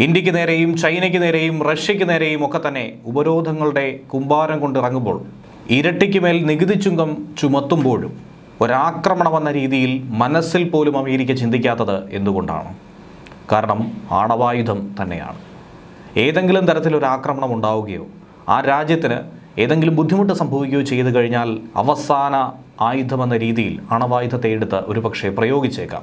ഇന്ത്യയ്ക്ക് നേരെയും ചൈനയ്ക്ക് നേരെയും റഷ്യയ്ക്ക് നേരെയും ഒക്കെ തന്നെ ഉപരോധങ്ങളുടെ കുമ്പാരം കൊണ്ടിറങ്ങുമ്പോൾ ഇരട്ടിക്ക് മേൽ നികുതി ചുങ്കം ചുമത്തുമ്പോഴും ഒരാക്രമണമെന്ന രീതിയിൽ മനസ്സിൽ പോലും അമേരിക്ക ചിന്തിക്കാത്തത് എന്തുകൊണ്ടാണ്? കാരണം ആണവായുധം തന്നെയാണ്. ഏതെങ്കിലും തരത്തിലൊരു ആക്രമണം ഉണ്ടാവുകയോ ആ രാജ്യത്തിന് ഏതെങ്കിലും ബുദ്ധിമുട്ട് സംഭവിക്കുകയോ ചെയ്തു കഴിഞ്ഞാൽ അവസാന ആയുധമെന്ന രീതിയിൽ അണവായുധത്തെ എടുത്ത് ഒരുപക്ഷെ പ്രയോഗിച്ചേക്കാം.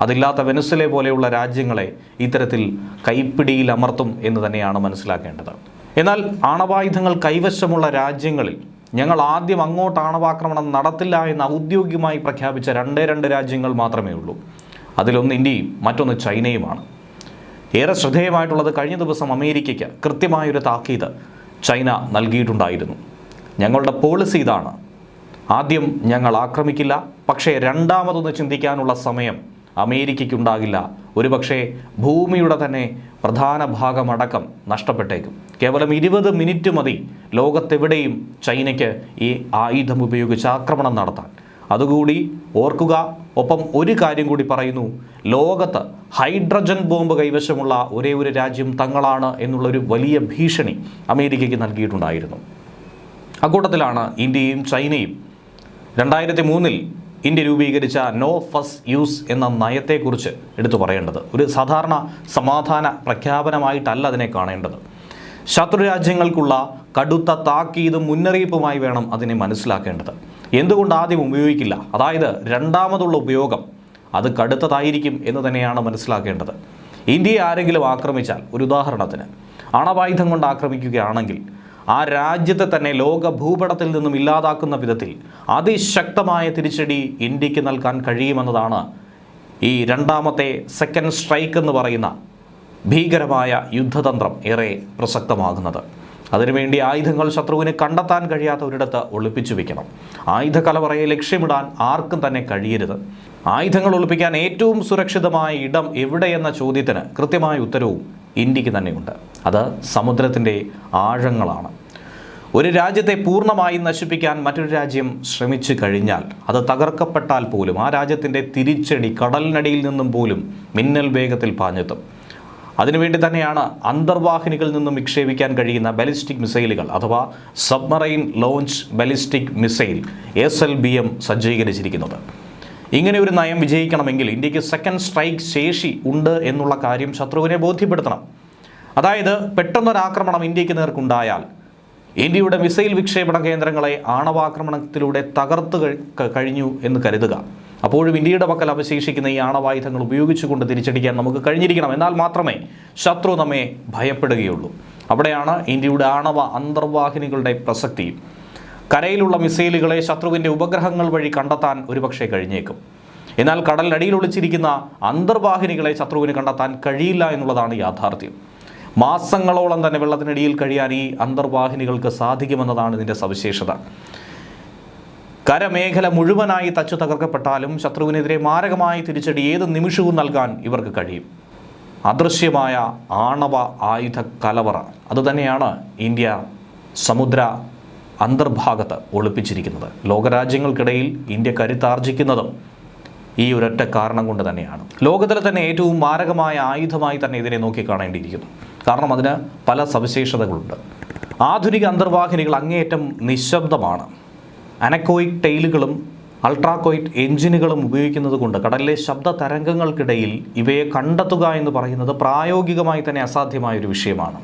അതില്ലാത്ത വെനസ്വലെ പോലെയുള്ള രാജ്യങ്ങളെ ഇത്തരത്തിൽ കൈപ്പിടിയിൽ അമർത്തും എന്ന് തന്നെയാണ് മനസ്സിലാക്കേണ്ടത്. എന്നാൽ ആണവായുധങ്ങൾ കൈവശമുള്ള രാജ്യങ്ങളിൽ ഞങ്ങൾ ആദ്യം അങ്ങോട്ട് ആണവാക്രമണം നടത്തില്ല എന്ന് ഔദ്യോഗികമായി പ്രഖ്യാപിച്ച രണ്ടേ രണ്ട് രാജ്യങ്ങൾ മാത്രമേ ഉള്ളൂ. അതിലൊന്ന് ഇന്ത്യയും മറ്റൊന്ന് ചൈനയുമാണ്. ഏറെ ശ്രദ്ധേയമായിട്ടുള്ളത് കഴിഞ്ഞ ദിവസം അമേരിക്കയ്ക്ക് കൃത്യമായൊരു താക്കീത് ചൈന നൽകിയിട്ടുണ്ടായിരുന്നു. ഞങ്ങളുടെ പോളിസി ഇതാണ്. ആദ്യം ഞങ്ങൾ ആക്രമിക്കില്ല പക്ഷേ രണ്ടാമതൊന്ന് ചിന്തിക്കാനുള്ള സമയം അമേരിക്കയ്ക്കുണ്ടാകില്ല. ഒരുപക്ഷെ ഭൂമിയുടെ തന്നെ പ്രധാന ഭാഗമടക്കം നഷ്ടപ്പെട്ടേക്കും. കേവലം ഇരുപത് മിനിറ്റ് മതി ലോകത്തെവിടെയും ചൈനയ്ക്ക് ഈ ആയുധം ഉപയോഗിച്ച് ആക്രമണം നടത്താൻ. അതുകൂടി ഓർക്കുക ഒപ്പം ഒരു കാര്യം കൂടി പറയുന്നു. ലോകത്ത് ഹൈഡ്രജൻ ബോംബ് കൈവശമുള്ള ഒരേ ഒരു രാജ്യം തങ്ങളാണ് എന്നുള്ളൊരു വലിയ ഭീഷണി അമേരിക്കയ്ക്ക് നൽകിയിട്ടുണ്ടായിരുന്നു. അക്കൂട്ടത്തിലാണ് ഇന്ത്യയും ചൈനയും. രണ്ടായിരത്തി മൂന്നിൽ ഇന്ത്യ രൂപീകരിച്ച നോ ഫസ് യൂസ് എന്ന നയത്തെക്കുറിച്ച് എടുത്തു പറയേണ്ടത്. ഒരു സാധാരണ സമാധാന പ്രഖ്യാപനമായിട്ടല്ല അതിനെ കാണേണ്ടത്. ശത്രുരാജ്യങ്ങൾക്കുള്ള കടുത്ത താക്കീതും മുന്നറിയിപ്പുമായി വേണം അതിനെ മനസ്സിലാക്കേണ്ടത്. എന്തുകൊണ്ട് ആദ്യം ഉപയോഗിക്കില്ല? അതായത് രണ്ടാമതുള്ള ഉപയോഗം അത് കടുത്തതായിരിക്കും എന്ന് തന്നെയാണ് മനസ്സിലാക്കേണ്ടത്. ഇന്ത്യയെ ആരെങ്കിലും ആക്രമിച്ചാൽ ഒരു ഉദാഹരണത്തിന് അണവായുധം കൊണ്ട് ആക്രമിക്കുകയാണെങ്കിൽ ആ രാജ്യത്തെ തന്നെ ലോക ഭൂപടത്തിൽ നിന്നും ഇല്ലാതാക്കുന്ന വിധത്തിൽ അതിശക്തമായ തിരിച്ചടി ഇന്ത്യയ്ക്ക് നൽകാൻ കഴിയുമെന്നതാണ് ഈ രണ്ടാമത്തെ സെക്കൻഡ് സ്ട്രൈക്ക് എന്ന് പറയുന്ന ഭീകരമായ യുദ്ധതന്ത്രം ഏറെ പ്രസക്തമാകുന്നത്. അതിനുവേണ്ടി ആയുധങ്ങൾ ശത്രുവിന് കണ്ടെത്താൻ കഴിയാത്ത ഒരിടത്ത് ഒളിപ്പിച്ചു വെക്കണം. ആയുധ കലവറയെ ലക്ഷ്യമിടാൻ ആർക്കും തന്നെ കഴിയരുത്. ആയുധങ്ങൾ ഒളിപ്പിക്കാൻ ഏറ്റവും സുരക്ഷിതമായ ഇടം എവിടെയെന്ന ചോദ്യത്തിന് കൃത്യമായ ഉത്തരവും ഇന്ത്യയ്ക്ക് തന്നെയുണ്ട്. അത് സമുദ്രത്തിന്റെ ആഴങ്ങളാണ്. ഒരു രാജ്യത്തെ പൂർണമായി നശിപ്പിക്കാൻ മറ്റൊരു രാജ്യം ശ്രമിച്ചു കഴിഞ്ഞാൽ അത് തകർക്കപ്പെട്ടാൽ പോലും ആ രാജ്യത്തിന്റെ തിരിച്ചടി കടലിനടിയിൽ നിന്നും പോലും മിന്നൽ വേഗത്തിൽ പാഞ്ഞെത്തും. അതിനുവേണ്ടി തന്നെയാണ് അന്തർവാഹിനികളിൽ നിന്നും വിക്ഷേപിക്കാൻ കഴിയുന്ന ബലിസ്റ്റിക് മിസൈലുകൾ അഥവാ submarine launch ballistic missile S L B M സജ്ജീകരിച്ചിരിക്കുന്നത്. ഇങ്ങനെ ഒരു നയം വിജയിക്കണമെങ്കിൽ ഇന്ത്യയ്ക്ക് സെക്കൻഡ് സ്ട്രൈക്ക് ശേഷി ഉണ്ട് എന്നുള്ള കാര്യം ശത്രുവിനെ ബോധ്യപ്പെടുത്തണം. അതായത് പെട്ടെന്നൊരാക്രമണം ഇന്ത്യയ്ക്ക് നേർക്കുണ്ടായാൽ ഇന്ത്യയുടെ മിസൈൽ വിക്ഷേപണ കേന്ദ്രങ്ങളെ ആണവാക്രമണത്തിലൂടെ തകർത്ത് കഴിഞ്ഞു എന്ന് കരുതുക. അപ്പോഴും ഇന്ത്യയുടെ പക്കൽ അവശേഷിക്കുന്ന ഈ ആണവായുധങ്ങൾ ഉപയോഗിച്ചുകൊണ്ട് തിരിച്ചടിക്കാൻ നമുക്ക് കഴിഞ്ഞിരിക്കണം. എന്നാൽ മാത്രമേ ശത്രു നമ്മെ ഭയപ്പെടുകയുള്ളൂ. അവിടെയാണ് ഇന്ത്യയുടെ ആണവ അന്തർവാഹിനികളുടെ പ്രസക്തി. കരയിലുള്ള മിസൈലുകളെ ശത്രുവിന്റെ ഉപഗ്രഹങ്ങൾ വഴി കണ്ടെത്താൻ ഒരുപക്ഷെ കഴിഞ്ഞേക്കും. എന്നാൽ കടലിനടിയിൽ ഒളിച്ചിരിക്കുന്ന അന്തർവാഹിനികളെ ശത്രുവിന് കണ്ടെത്താൻ കഴിയില്ല എന്നുള്ളതാണ് യാഥാർത്ഥ്യം. മാസങ്ങളോളം തന്നെ വെള്ളത്തിനടിയിൽ കഴിയാൻ ഈ അന്തർവാഹിനികൾക്ക് സാധിക്കുമെന്നതാണ് ഇതിന്റെ സവിശേഷത. കരമേഖല മുഴുവനായി തച്ചു തകർക്കപ്പെട്ടാലും ശത്രുവിനെതിരെ മാരകമായ തിരിച്ചടി ഏത് നിമിഷവും നൽകാൻ ഇവർക്ക് കഴിയും. അദൃശ്യമായ ആണവ ആയുധ കലവറ. അതുതന്നെയാണ് ഇന്ത്യ സമുദ്ര അന്തർഭാഗത്ത് ഒളിപ്പിച്ചിരിക്കുന്നത്. ലോകരാജ്യങ്ങൾക്കിടയിൽ ഇന്ത്യ കരുത്താർജിക്കുന്നതും ഈ ഒരൊറ്റ കാരണം കൊണ്ട് തന്നെയാണ്. ലോകത്തിലെ തന്നെ ഏറ്റവും മാരകമായ ആയുധമായി തന്നെ ഇതിനെ നോക്കിക്കാണേണ്ടിയിരിക്കുന്നു. കാരണം അതിന് പല സവിശേഷതകളുണ്ട്. ആധുനിക അന്തർവാഹിനികൾ അങ്ങേയറ്റം നിശബ്ദമാണ്. അനക്കോയിക് ടെയിലുകളും അൾട്രാക്കോയിറ്റ് എഞ്ചിനുകളും ഉപയോഗിക്കുന്നത് കൊണ്ട് കടലിലെ ശബ്ദ തരംഗങ്ങൾക്കിടയിൽ ഇവയെ കണ്ടെത്തുക എന്ന് പറയുന്നത് പ്രായോഗികമായി തന്നെ അസാധ്യമായ ഒരു വിഷയമാണ്.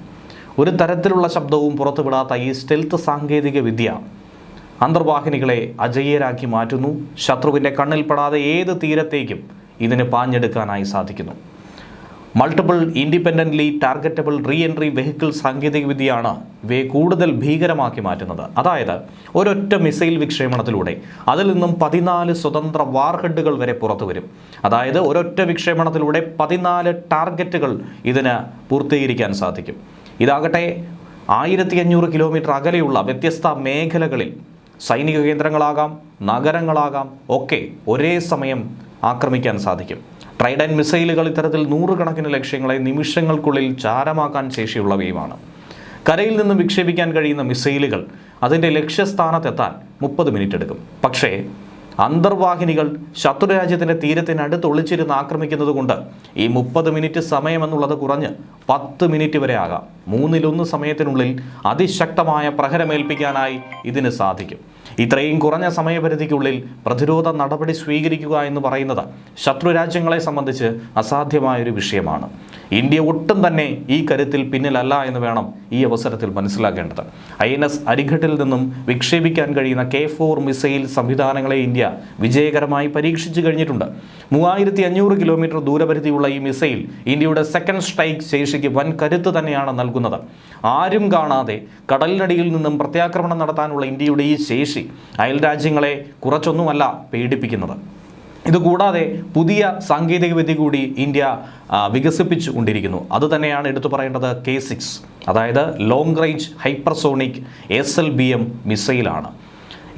ഒരു തരത്തിലുള്ള ശബ്ദവും പുറത്തുവിടാത്ത ഈ സ്റ്റെൽത്ത് സാങ്കേതിക വിദ്യ അന്തർവാഹിനികളെ അജയ്യരാക്കി മാറ്റുന്നു. ശത്രുവിന്റെ കണ്ണിൽപ്പെടാതെ ഏത് തീരത്തേക്കും ഇതിന് പാഞ്ഞെടുക്കാനായി സാധിക്കുന്നു. Multiple independently targetable re entry vehicle സാങ്കേതികവിദ്യയാണ് ഇവയെ കൂടുതൽ ഭീകരമാക്കി മാറ്റുന്നത്. അതായത് ഒരൊറ്റ മിസൈൽ വിക്ഷേപണത്തിലൂടെ അതിൽ നിന്നും പതിനാല് സ്വതന്ത്ര വാർഹെഡുകൾ വരെ പുറത്തു വരും. അതായത് ഒരൊറ്റ വിക്ഷേപണത്തിലൂടെ പതിനാല് ടാർഗറ്റുകൾ ഇതിന് പൂർത്തീകരിക്കാൻ സാധിക്കും. ഇതാകട്ടെ ആയിരത്തി അഞ്ഞൂറ് കിലോമീറ്റർ അകലെയുള്ള വ്യത്യസ്ത മേഖലകളിൽ സൈനിക കേന്ദ്രങ്ങളാകാം നഗരങ്ങളാകാം ഒക്കെ ഒരേ സമയം ആക്രമിക്കാൻ സാധിക്കും. ട്രൈഡൻ മിസൈലുകൾ ഇത്തരത്തിൽ നൂറുകണക്കിന് ലക്ഷ്യങ്ങളെ നിമിഷങ്ങൾക്കുള്ളിൽ ചാരമാക്കാൻ ശേഷിയുള്ളവയുമാണ്. കരയിൽ നിന്നും വിക്ഷേപിക്കാൻ കഴിയുന്ന മിസൈലുകൾ അതിന്റെ ലക്ഷ്യസ്ഥാനത്തെത്താൻ മുപ്പത് മിനിറ്റ് എടുക്കും. പക്ഷേ അന്തർവാഹിനികൾ ശത്രുരാജ്യത്തിന്റെ തീരത്തിനടുത്ത് ഒളിച്ചിരുന്ന് ആക്രമിക്കുന്നത് കൊണ്ട് ഈ മുപ്പത് മിനിറ്റ് സമയമെന്നുള്ളത് കുറഞ്ഞ് പത്ത് മിനിറ്റ് വരെ ആകാം. മൂന്നിലൊന്ന് സമയത്തിനുള്ളിൽ അതിശക്തമായ പ്രഹരമേൽപ്പിക്കാനായി ഇതിന് സാധിക്കും. ഇത്രയും കുറഞ്ഞ സമയപരിധിക്കുള്ളിൽ പ്രതിരോധ നടപടി സ്വീകരിക്കുക എന്ന് പറയുന്നത് ശത്രു രാജ്യങ്ങളെ സംബന്ധിച്ച് അസാധ്യമായൊരു വിഷയമാണ്. ഇന്ത്യ ഒട്ടും തന്നെ ഈ കരുത്തിൽ പിന്നിലല്ല എന്ന് വേണം ഈ അവസരത്തിൽ മനസ്സിലാക്കേണ്ടത്. ഐ എൻ എസ് അരിഘട്ടിൽ നിന്നും വിക്ഷേപിക്കാൻ കഴിയുന്ന കെ ഫോർ മിസൈൽ സംവിധാനങ്ങളെ ഇന്ത്യ വിജയകരമായി പരീക്ഷിച്ചു കഴിഞ്ഞിട്ടുണ്ട്. മൂവായിരത്തി അഞ്ഞൂറ് കിലോമീറ്റർ ദൂരപരിധിയുള്ള ഈ മിസൈൽ ഇന്ത്യയുടെ സെക്കൻഡ് സ്ട്രൈക്ക് ശേഷിക്ക് വൻ കരുത്ത് തന്നെയാണ് നൽകുന്നത്. ആരും കാണാതെ കടലിനടിയിൽ നിന്നും പ്രത്യാക്രമണം നടത്താനുള്ള ഇന്ത്യയുടെ ഈ ശേഷി അയൽ രാജ്യങ്ങളെ കുറച്ചൊന്നുമല്ല പേടിപ്പിക്കുന്നത്. ഇതുകൂടാതെ പുതിയ സാങ്കേതികവിദ്യ കൂടി ഇന്ത്യ വികസിപ്പിച്ചു കൊണ്ടിരിക്കുന്നു അതുതന്നെയാണ് എടുത്തു പറയേണ്ടത് കെ സിക്സ് അതായത് long range hypersonic S L B M മിസൈലാണ്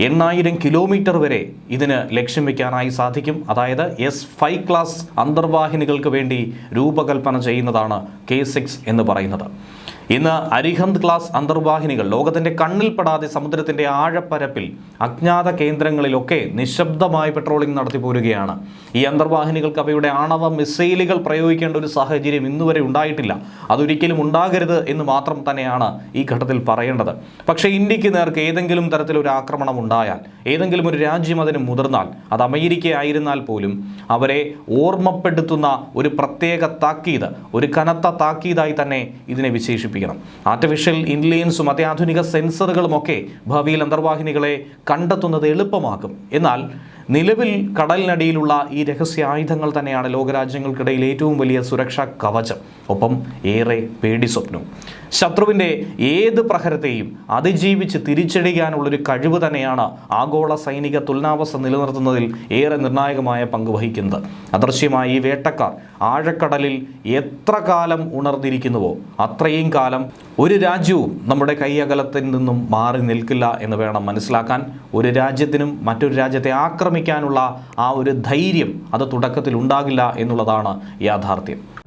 എണ്ണായിരം കിലോമീറ്റർ വരെ ഇതിന് ലക്ഷ്യം വയ്ക്കാനായി സാധിക്കും. അതായത് എസ് ഫൈവ് ക്ലാസ് അന്തർവാഹിനികൾക്ക് വേണ്ടി രൂപകൽപ്പന ചെയ്യുന്നതാണ് കെ സിക്സ് എന്ന് പറയുന്നത്. ഇന്ന് അരിഹന്ത് ക്ലാസ് അന്തർവാഹിനികൾ ലോകത്തിന്റെ കണ്ണിൽപ്പെടാതെ സമുദ്രത്തിന്റെ ആഴപ്പരപ്പിൽ അജ്ഞാത കേന്ദ്രങ്ങളിലൊക്കെ നിശബ്ദമായി പെട്രോളിംഗ് നടത്തി പോരുകയാണ്. ഈ അന്തർവാഹിനികൾക്ക് അവയുടെ ആണവ മിസൈലുകൾ പ്രയോഗിക്കേണ്ട ഒരു സാഹചര്യം ഇന്നുവരെ ഉണ്ടായിട്ടില്ല. അതൊരിക്കലും ഉണ്ടാകരുത് എന്ന് മാത്രം തന്നെയാണ് ഈ ഘട്ടത്തിൽ പറയേണ്ടത്. പക്ഷേ ഇന്ത്യയ്ക്ക് നേർക്ക് ഏതെങ്കിലും തരത്തിലൊരു ആക്രമണം ഉണ്ടായാൽ ഏതെങ്കിലും ഒരു രാജ്യം അതിന് മുതിർന്നാൽ അത് അമേരിക്ക ആയിരുന്നാൽ പോലും അവരെ ഓർമ്മപ്പെടുത്തുന്ന ഒരു പ്രത്യേക താക്കീത് ഒരു കനത്ത താക്കീതായി തന്നെ ഇതിനെ വിശേഷിപ്പിക്കണം ആർട്ടിഫിഷ്യൽ ഇന്റലിജൻസും അത്യാധുനിക സെൻസറുകളും ഒക്കെ ഭാവിയിൽ അന്തർവാഹിനികളെ കണ്ടെത്തുന്നത് എളുപ്പമാക്കും. എന്നാൽ നിലവിൽ കടലിനടിയിലുള്ള ഈ രഹസ്യ ആയുധങ്ങൾ തന്നെയാണ് ലോകരാജ്യങ്ങൾക്കിടയിൽ ഏറ്റവും വലിയ സുരക്ഷാ കവചം. ഒപ്പം ഏറെ പേടി സ്വപ്നവും. ശത്രുവിന്റെ ഏത് പ്രഹരത്തെയും അതിജീവിച്ച് തിരിച്ചടിക്കാനുള്ളൊരു കഴിവ് തന്നെയാണ് ആഗോള സൈനിക തുലനാവസ്ഥ നിലനിർത്തുന്നതിൽ ഏറെ നിർണായകമായ പങ്ക് വഹിക്കുന്നത്. അദൃശ്യമായ ഈ വേട്ടക്കാർ ആഴക്കടലിൽ എത്ര കാലം ഉണർന്നിരിക്കുന്നുവോ അത്രയും കാലം ഒരു രാജ്യവും നമ്മുടെ കൈയകലത്തിൽ നിന്നും മാറി നിൽക്കില്ല എന്ന് വേണം മനസ്സിലാക്കാൻ. ഒരു രാജ്യത്തിനും മറ്റൊരു രാജ്യത്തെ ആക്രമിക്കാനുള്ള ആ ഒരു ധൈര്യം അത് തുടക്കത്തിൽ ഉണ്ടാകില്ല എന്നുള്ളതാണ് യാഥാർത്ഥ്യം.